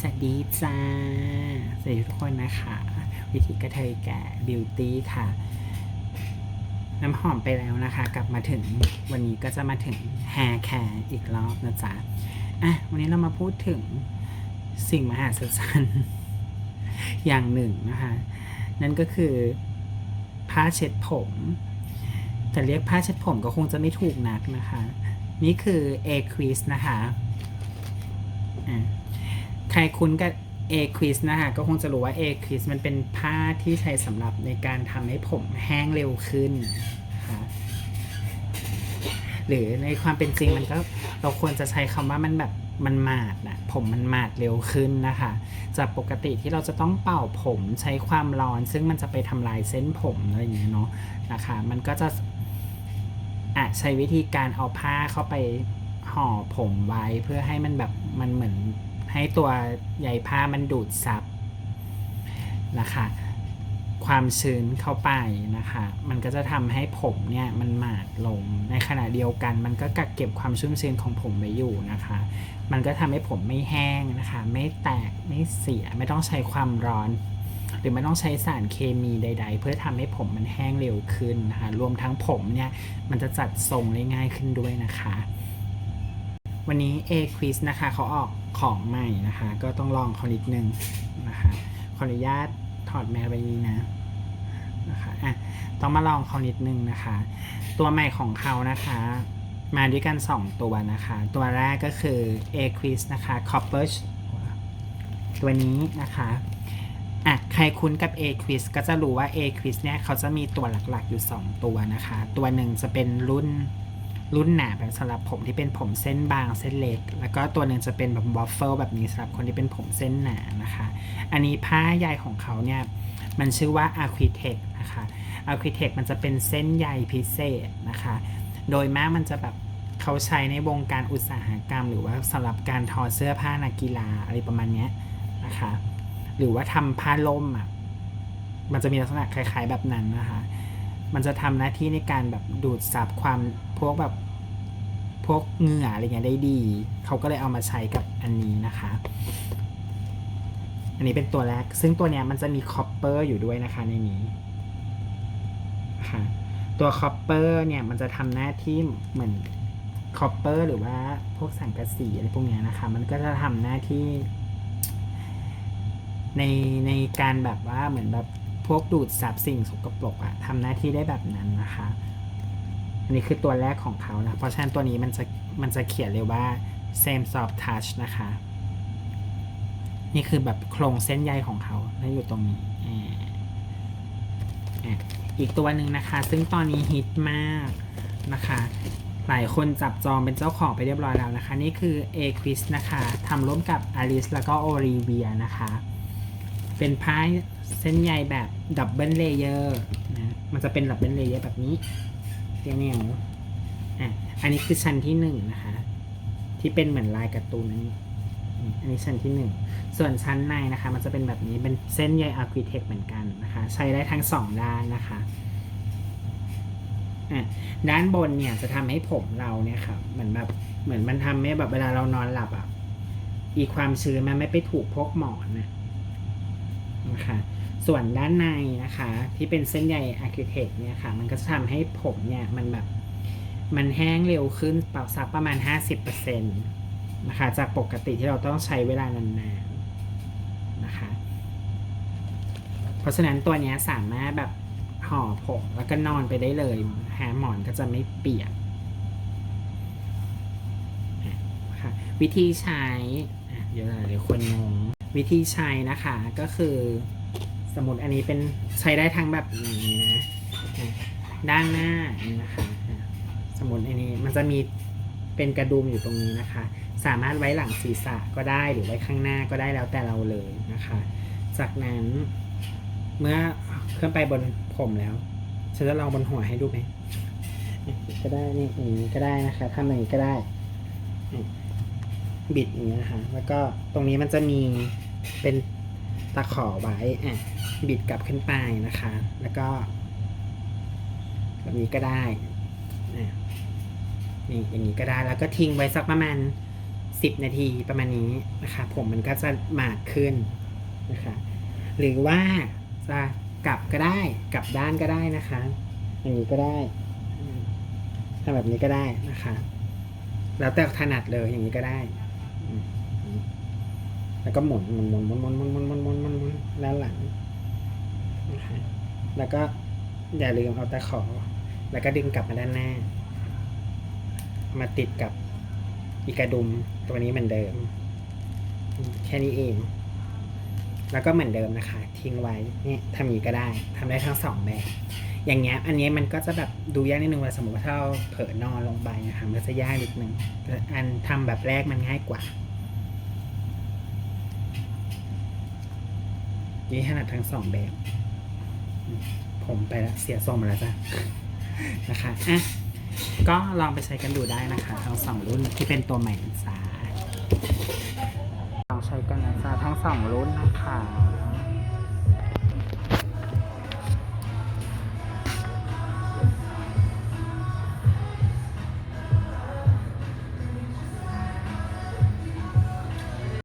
สวัสดีจ้า สวัสดีทุกคนนะคะ วิธีกระเทยแก่บิวตี้ค่ะ น้ำหอมไปแล้วนะคะ กลับมาถึงวันนี้ก็จะมาถึงแฮร์แคร์อีกรอบนะจ๊ะอะวันนี้เรามาพูดถึงสิ่งมหัศจรรย์อย่างหนึ่งนะคะ นั่นก็คือผ้าเช็ดผม แต่เรียกผ้าเช็ดผมก็คงจะไม่ถูกนักนะคะ นี่คือ a q u i z นะคะอะ ใครคุ้นกับ a q u i z นะคะก็คงจะรู้ว่า a q u i z มันเป็นผ้าที่ใช้สำหรับในการทำให้ผมแห้งเร็วขึ้นนะคะหรือในความเป็นจริงมันก็เราควรจะใช้คำว่ามันแบบมันหมาดนะผมมันหมาดเร็วขึ้นนะคะ จากปกติที่เราจะต้องเป่าผมใช้ความร้อน ซึ่งมันจะไปทำลายเส้นผมอะไรอย่างเงี้ยเนาะนะคะ มันก็จะอะใช้วิธีการเอาผ้าเข้าไปห่อผมไว้เพื่อให้มันแบบมันเหมือน ให้ตัวใยผ้ามันดูดซับนะคะ ความชื้นเข้าไปนะคะ มันก็จะทำให้ผมเนี่ยมันหมาดลง ในขณะเดียวกัน มันก็กักเก็บความชุ่มชื้นของผมไว้อยู่นะคะ มันก็ทำให้ผมไม่แห้งนะคะ ไม่แตกไม่เสียไม่ต้องใช้ความร้อนหรือไม่ต้องใช้สารเคมีใด ๆ เพื่อทำให้ผมมันแห้งเร็วขึ้นนะคะ รวมทั้งผมเนี่ย มันจะจัดทรงได้ง่ายขึ้นด้วยนะคะ วันนี้ A Quiz นะคะเขาออกของใหม่นะคะ ก็ต้องลองเขานิดนึงนะคะขออนุญาตถอดแมสไปนี้นะนะคะอะต้องมาลองเขานิดนึงนะคะ ตัวใหม่ของเขานะคะ มาด้วยกัน 2 ตัวนะคะ ตัวแรกก็คือ A Quiz นะคะ Copper ตัวนี้นะคะอะใครคุ้นกับ A Quiz ก็จะรู้ว่า A Quiz เนี่ยเขาจะมีตัวหลักๆอยู่ 2 ตัวนะคะ ตัวหนึ่งจะเป็นรุ่น รุ่นหนาแบบสำหรับผมที่เป็นผมเส้นบางเส้นเล็ก แล้วก็ตัวหนึ่งจะเป็นแบบวอฟเฟิลแบบนี้สำหรับคนที่เป็นผมเส้นหนานะคะ อันนี้ผ้าใยของเขาเนี่ยมันชื่อว่า Architect นะคะ Architect มันจะเป็นเส้นใยพิเศษนะคะ โดยมากมันจะแบบเขาใช้ในวงการอุตสาหกรรม หรือว่าสำหรับการทอเสื้อผ้านักกีฬาอะไรประมาณนี้นะคะ หรือว่าทำผ้าล่มอะมันจะมีลักษณะคล้าย ๆแบบนั้นนะคะ มันจะทำหน้าที่ในการแบบดูดซับความพวกแบบพวกเหงื่ออะไรเงี้ยได้ดี เขาก็เลยเอามาใช้กับอันนี้นะคะ อันนี้เป็นตัวแรก ซึ่งตัวเนี้ยมันจะมีคอปเปอร์อยู่ด้วยนะคะในนี้ค่ะตัวคอปเปอร์เนี่ยมันจะทำหน้าที่เหมือนคอปเปอร์หรือว่าพวกสังกะสีอะไรพวกเนี้ยนะคะ มันก็จะทำหน้าที่ ในในการแบบว่าเหมือนแบบ พวกดูดซับสิ่งสกปรกอะทำหน้าที่ได้แบบนั้นนะคะ อันนี้คือตัวแรกของเขานะ เพราะฉะนั้นตัวนี้มันจะมันจะเขียนเลยว่า same soft touch นะคะ นี่คือแบบโครงเส้นใยของเขาแล้วอยู่ตรงนี้อีกตัวหนึ่งนะคะ ซึ่งตอนนี้ฮิตมากนะคะ หลายคนจับจองเป็นเจ้าของไปเรียบร้อยแล้วนะคะ นี่คือ a q u i z นะคะทำร่วมกับ Alice แล้วก็ Olivia นะคะ เป็นผ้า เส้นใยแบบดับเบิลเลเยอร์นะมันจะเป็นดับเบิลเลเยอร์แบบนี้เรียงแนวอะอันนี้คือชั้นที่หนึ่งนะคะ ที่เป็นเหมือนลายการ์ตูนนั้นอันนี้ชั้นที่หนึ่งส่วนชั้นในนะคะ มันจะเป็นแบบนี้เป็นเส้นใยอาร์คิเทคเหมือนกันนะคะ ใช้ได้ทั้งสองด้านนะคะอะด้านบนเนี่ยจะทำให้ผมเราเนี่ยค่ะเหมือนแบบเหมือนมันทำให้แบบเวลาเรานอนหลับอะอีความชื้นมันไม่ไปถูกพวกหมอนนะนะคะ ส่วนด้านในนะคะ ที่เป็นเส้นใยอะคริเทกเนี่ยค่ะ มันก็จะทำให้ผมเนี่ย มันแบบมันแห้งเร็วขึ้นเปล่าสักประมาณ 50%นะคะ จากปกติที่เราต้องใช้เวลานานๆนะคะ เพราะฉะนั้นตัวนี้สามารถแบบห่อผมแล้วก็นอนไปได้เลยหาหมอนก็จะไม่เปียกค่ะวิธีใช้เดี๋ยวเดี๋ยวคนงงวิธีใช้นะคะก็คือ สมมติอันนี้เป็นใช้ได้ทั้งแบบนี้นะด้านหน้านี่นะคะ สมมติอันนี้มันจะมีเป็นกระดุมอยู่ตรงนี้นะคะ สามารถไว้หลังศีรษะก็ได้หรือไว้ข้างหน้าก็ได้แล้วแต่เราเลยนะคะ จากนั้นเมื่อเคลื่อนไปบนผมแล้วฉันจะลองบนหัวให้ดูไหมก็ได้นี่อย่างนี้ก็ได้นะคะทำอย่างนี้ก็ได้ บิดอย่างนี้นะคะ แล้วก็ตรงนี้มันจะมีเป็น ตะขอไว้อะบิดกลับขึ้นไปนะคะ แล้วก็ แบบนี้ก็ได้อะนี่อย่างนี้ก็ได้แล้วก็ทิ้งไว้สักประมาณ 10 นาทีประมาณนี้นะคะ ผมมันก็จะหมาดขึ้นนะคะ หรือว่าจะกลับก็ได้กลับด้านก็ได้นะคะ อย่างนี้ก็ได้ทำแบบนี้ก็ได้นะคะ แล้วแต่ถนัดเลยอย่างนี้ก็ได้ แล้วก็หมุนหมุนหมุนหมุนหมุนหมุนหมุนหมุนหมุนหมุนหมุนด้านหลังนะคะแล้วก็อย่าลืมเอาตะขอ แล้วก็ดึงกลับมาด้านหน้า มาติดกับอีกระดุมตัวนี้เหมือนเดิม แค่นี้เอง แล้วก็เหมือนเดิมนะคะ ทิ้งไว้เนี่ยทำอย่างนี้ก็ได้ทำได้ทั้งสองแบบ อย่างเงี้ย อันนี้มันก็จะแบบดูยากนิดนึงเว่าสมมติว่าถ้าเราเผลอนอนลงไปนะคะมันจะยากนิดนึงแต่อันทำแบบแรกมันง่ายกว่า นี่ถนัดทั้งสองแบบ ผมไปแล้วเสียทรงมาแล้วจ้ะนะคะอะก็ลองไปใช้กันดูได้นะคะ ทั้งสองรุ่นที่เป็นตัวใหม่จ้าลองใช้กันนะจ๊ะทั้งสองรุ่นนะคะ